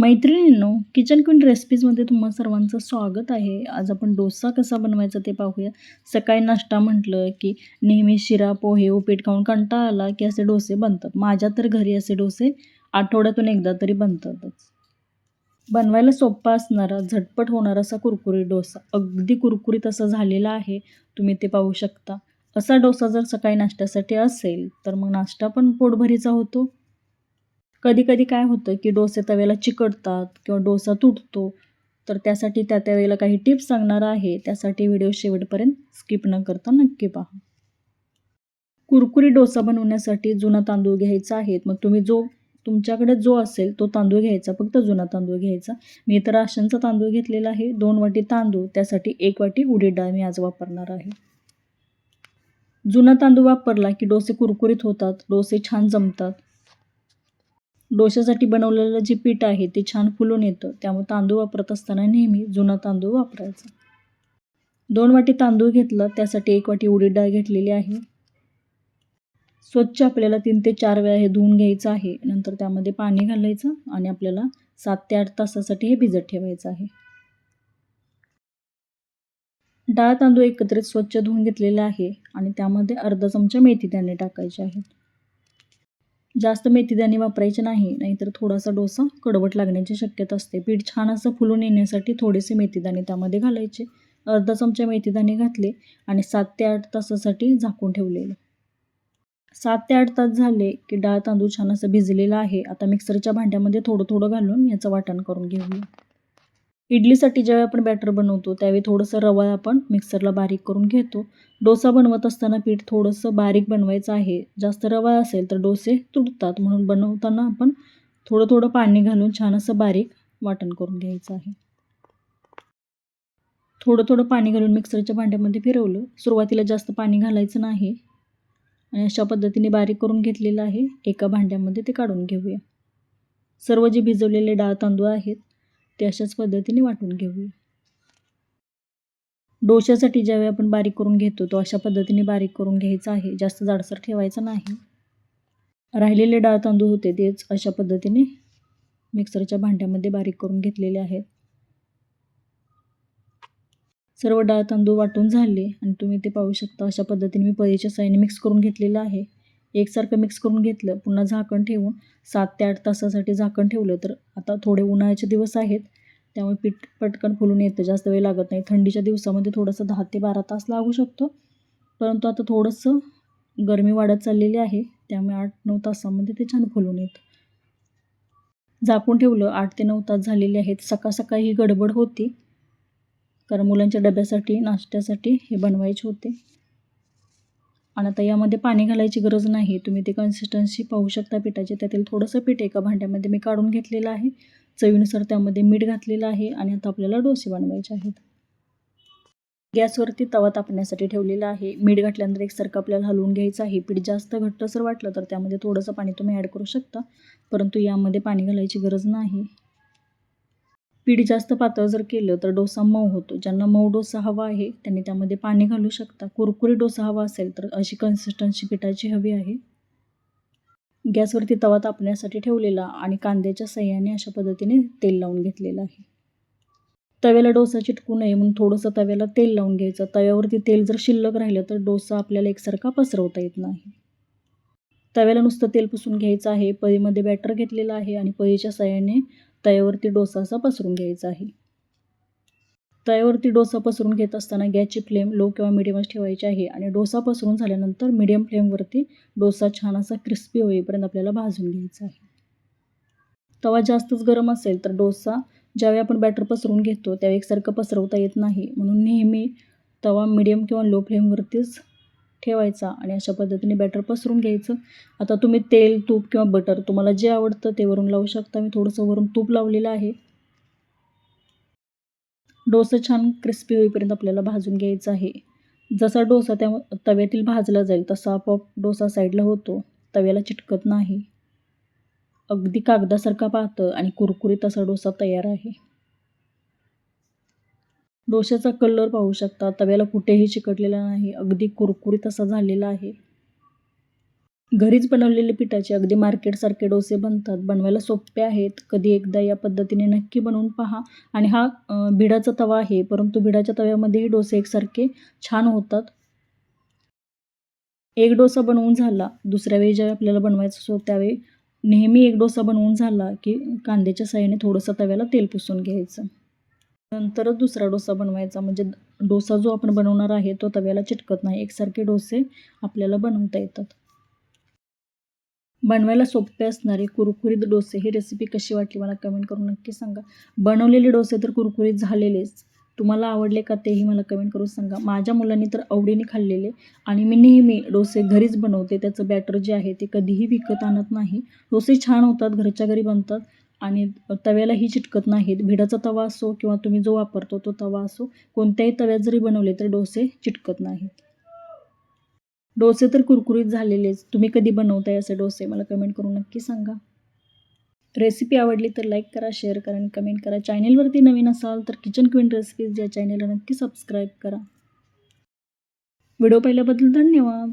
मैत्रिणींनो kitchen queen रेसिपीजमध्ये तुम्हा सर्वांचं स्वागत आहे. आज आपण डोसा कसा बनवायचा ते पाहूया. सकाळी नाश्ता म्हटलं की नेहमी शिरा पोहे उपीट खाऊन कंटाळा आला की असे डोसे बनतात. माझ्या तर घरी असे डोसे आठवड्यातून एकदा तरी बनतातच. बनवायला सोपा असणारा झटपट होणारा असा कुरकुरीत डोसा. अगदी कुरकुरीत असा झालेला आहे. तुम्ही ते पाहू शकता. असा डोसा जर सकाळी नाश्त्यासाठी असेल तर मग नाश्ता पण पोटभरीचा होतो. कधी कधी काय होतं की डोसे तव्याला चिकटतात किंवा डोसा तुटतो तर त्यासाठी त्या त्यावेळेला काही टिप्स सांगणार आहे. त्यासाठी व्हिडिओ शेवटपर्यंत स्किप न करता नक्की पहा. कुरकुरी डोसा बनवण्यासाठी जुना तांदूळ घ्यायचा आहे. मग तुम्ही जो तुमच्याकडे जो असेल तो तांदूळ घ्यायचा फक्त जुना तांदूळ घ्यायचा. मी तर राशनचा तांदूळ घेतलेला आहे. दोन वाटी तांदूळ त्यासाठी एक वाटी उडीद डाळ मी आज वापरणार आहे. जुना तांदूळ वापरला की डोसे कुरकुरीत होतात डोसे छान जमतात. डोश्यासाठी बनवलेलं जे पीठ आहे ते छान फुलून येतं. त्यामुळे तांदूळ वापरत असताना नेहमी जुना तांदूळ वापरायचा. दोन वाटी तांदूळ घेतलं त्यासाठी एक वाटी उडीद डाळ घेतलेली आहे. स्वच्छ आपल्याला तीन ते चार वेळा हे धुवून घ्यायचं आहे. नंतर त्यामध्ये पाणी घालायचं आणि आपल्याला सात ते आठ तासासाठी हे भिजत ठेवायचं आहे. डाळ तांदूळ एकत्रित स्वच्छ धुवून घेतलेले आहे आणि त्यामध्ये अर्धा चमचा मेथी त्याने टाकायचे आहेत जास्त मेथीदाणे वापरायचे नाही नाहीतर थोडासा डोसा कडवट लागण्याची शक्यता असते. पीठ छान असं फुलून येण्यासाठी थोडेसे मेथीदाणे त्यामध्ये घालायचे. अर्धा चमचा मेथीदाणे घातले आणि सात ते आठ तासासाठी झाकून ठेवलेले. सात ते आठ तास झाले की डाळ तांदूळ छान असं भिजलेलं आहे. आता मिक्सरच्या भांड्यामध्ये थोडं थोडं घालून याचं वाटण करून घेऊया. इडलीसाठी ज्यावेळी आपण बॅटर बनवतो त्यावेळी थोडंसं रवा आपण मिक्सरला बारीक करून घेतो. डोसा बनवत असताना पीठ थोडंसं बारीक बनवायचं आहे. जास्त रवा असेल तर डोसे तुटतात म्हणून बनवताना आपण थोडं थोडं पाणी घालून छान असं बारीक वाटण करून घ्यायचं आहे. थोडं थोडं पाणी घालून मिक्सरच्या भांड्यामध्ये फिरवलं. सुरुवातीला जास्त पाणी घालायचं नाही. आणि अशा पद्धतीने बारीक करून घेतलेलं आहे. एका भांड्यामध्ये ते काढून घेऊया. सर्व जे भिजवलेले डाळ तांदूळ आहेत ते अशाच पद्धतीने वाटून घेऊया. डोश्यासाठी ज्यावेळी आपण बारीक करून घेतो तो अशा पद्धतीने बारीक करून घ्यायचा आहे. जास्त जाडसर ठेवायचा नाही. राहिलेले डाळ तांदूळ होते तेच अशा पद्धतीने मिक्सरच्या भांड्यामध्ये बारीक करून घेतलेले आहेत. सर्व डाळ तांदूळ वाटून झाले आणि तुम्ही ते पाहू शकता अशा पद्धतीने मी पळीच्या साईने मिक्स करून घेतलेलं आहे. एकसारखं मिक्स करून घेतलं पुन्हा झाकण ठेवून सात ते आठ तासासाठी झाकण ठेवलं. तर आता थोडे उन्हाळ्याचे दिवस आहेत त्यामुळे पीठ पटकन फुलून येतं. जास्त वेळ लागत नाही. थंडीच्या दिवसामध्ये थोडंसं दहा ते बारा तास लागू शकतो. परंतु आता थोडंसं गरमी वाढत चाललेली आहे त्यामुळे आठ नऊ तासामध्ये ते छान फुलून येतं. झाकून ठेवलं आठ ते नऊ तास झालेले आहेत. सकाळ सकाळी ही गडबड होती. कारण मुलांच्या डब्यासाठी नाश्त्यासाठी हे बनवायचे होते. आणि आता यामध्ये पाणी घालायची गरज नाही. तुम्ही ते कन्सिस्टन्सी पाहू शकता पिठाचे. त्यातील थोडंसं पीठ एका भांड्यामध्ये मी काढून घेतलेलं आहे. चवीनुसार त्यामध्ये मीठ घातलेलं आहे आणि आता आपल्याला डोसे बनवायचे आहेत. गॅसवरती तवा तापण्यासाठी ठेवलेला आहे. मीठ घातल्यानंतर एकसारखं आपल्याला हलवून घ्यायचं आहे. पीठ जास्त घट्ट असं वाटलं तर त्यामध्ये थोडंसं पाणी तुम्ही ॲड करू शकता. परंतु यामध्ये पाणी घालायची गरज नाही. पीठ जास्त पातळ जर केलं तर डोसा मऊ होतो. ज्यांना मऊ डोसा हवा आहे त्यांनी त्यामध्ये पाणी घालू शकता. कुरकुरी डोसा हवा असेल तर अशी कन्सिस्टन्सी पिठाची हवी आहे. गॅसवरती तवा तापण्यासाठी ठेवलेला आणि कांद्याच्या सह्याने अशा पद्धतीने तेल लावून घेतलेलं आहे. तव्याला डोसा चिटकू नये म्हणून थोडंसं तव्याला तेल लावून घ्यायचं. तव्यावरती तेल जर शिल्लक राहिलं तर डोसा आपल्याला एकसारखा पसरवता येत नाही. तव्याला नुसतं तेल पुसून घ्यायचं आहे. पळीमध्ये बॅटर घेतलेलं आहे आणि पळीच्या सहाय्याने तव्यावरती डोसा असा पसरून घ्यायचा आहे. तव्यावरती डोसा पसरून घेत असताना गॅसची फ्लेम लो किंवा मिडियमच ठेवायची आहे आणि डोसा पसरून झाल्यानंतर मिडियम फ्लेमवरती डोसा छान असा क्रिस्पी होईपर्यंत आपल्याला भाजून घ्यायचा आहे. तवा जास्तच गरम असेल तर डोसा ज्यावेळी आपण बॅटर पसरून घेतो त्यावेळी एकसारखं पसरवता येत नाही. म्हणून नेहमी तवा मिडियम किंवा लो फ्लेमवरतीच ठेवायचा आणि अशा पद्धतीने बॅटर पसरून घ्यायचं. आता तुम्ही तेल तूप किंवा बटर तुम्हाला जे आवडतं ते वरून लावू शकता. मी थोडंसं वरून तूप लावलेलं आहे. डोसा छान क्रिस्पी होईपर्यंत आपल्याला भाजून घ्यायचा आहे. जसा डोसा त्या तव्यातील भाजला जाईल तसा आपोआप डोसा साईडला होतो. तव्याला चिटकत नाही. अगदी कागदासारखा पाहतं आणि कुरकुरीत असा डोसा तयार आहे. डोशाचा कलर पाहू शकता. तव्याला कुठेही चिकटलेला नाही. अगदी कुरकुरीत असा झालेला आहे. घरीच बनवलेले पिठाचे अगदी मार्केटसारखे डोसे बनतात. बनवायला सोपे आहेत. कधी एकदा या पद्धतीने नक्की बनवून पहा. आणि हा भिडाचा तवा आहे. परंतु भिडाच्या तव्यामध्येही डोसे एकसारखे छान होतात. एक डोसा बनवून झाला. दुसऱ्या वेळी ज्यावेळी आपल्याला बनवायचं असो त्यावेळी नेहमी एक डोसा बनवून झाला की कांद्याच्या साह्याने थोडंसं तव्याला तेल पुसून घ्यायचं. नंतरच दुसरा डोसा बनवायचा. म्हणजे डोसा जो आपण बनवणार आहे तो तव्याला चिटकत नाही. एकसारखे डोसे आपल्याला बनवता येतात. बनवायला सोपे असणारे कुरकुरीत डोसे ही रेसिपी कशी वाटली मला कमेंट करून नक्की सांगा. बनवलेले डोसे तर कुरकुरीत झालेलेच. तुम्हाला आवडले का तेही मला कमेंट करून सांगा. माझ्या मुलांनी तर आवडीने खाल्लेले आणि मी नेहमी डोसे घरीच बनवते. त्याचं बॅटर जे आहे ते कधीही विकत आणत नाही. डोसे छान होतात घरच्या घरी बनतात. आणि तव्यालाही चिटकत नाहीत. भिडाचा तवा असो किंवा तुम्ही जो वापरतो तो तवा असो कोणत्याही तव्यात जरी बनवले तर डोसे चिटकत नाहीत. डोसे तर कुरकुरीत झालेलेच. तुम्ही कधी बनवताय असे डोसे? मला कमेंट करून नक्की सांगा. रेसिपी आवडली तर लाईक करा शेअर करा आणि कमेंट करा. चॅनेलवरती नवीन असाल तर किचन क्वीन रेसिपीज या चॅनेलला नक्की सबस्क्राईब करा. व्हिडिओ पाहिल्याबद्दल धन्यवाद.